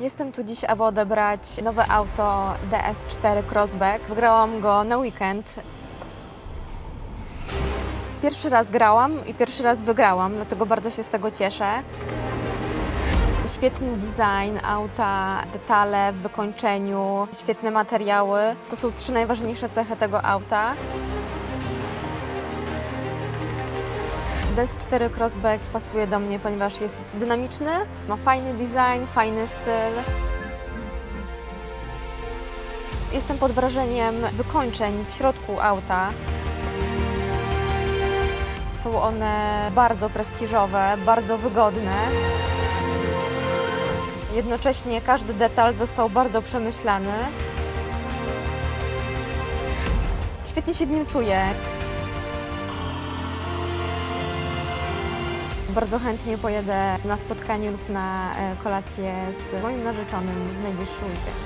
Jestem tu dziś, aby odebrać nowe auto DS4 Crossback. Wygrałam go na weekend. Pierwszy raz grałam i pierwszy raz wygrałam, dlatego bardzo się z tego cieszę. Świetny design auta, detale w wykończeniu, świetne materiały. To są trzy najważniejsze cechy tego auta. DS4 Crossback pasuje do mnie, ponieważ jest dynamiczny, ma fajny design, fajny styl. Jestem pod wrażeniem wykończeń w środku auta. Są one bardzo prestiżowe, bardzo wygodne. Jednocześnie każdy detal został bardzo przemyślany. Świetnie się w nim czuję. Bardzo chętnie pojedę na spotkanie lub na e, kolację z moim narzeczonym w najbliższy weekend.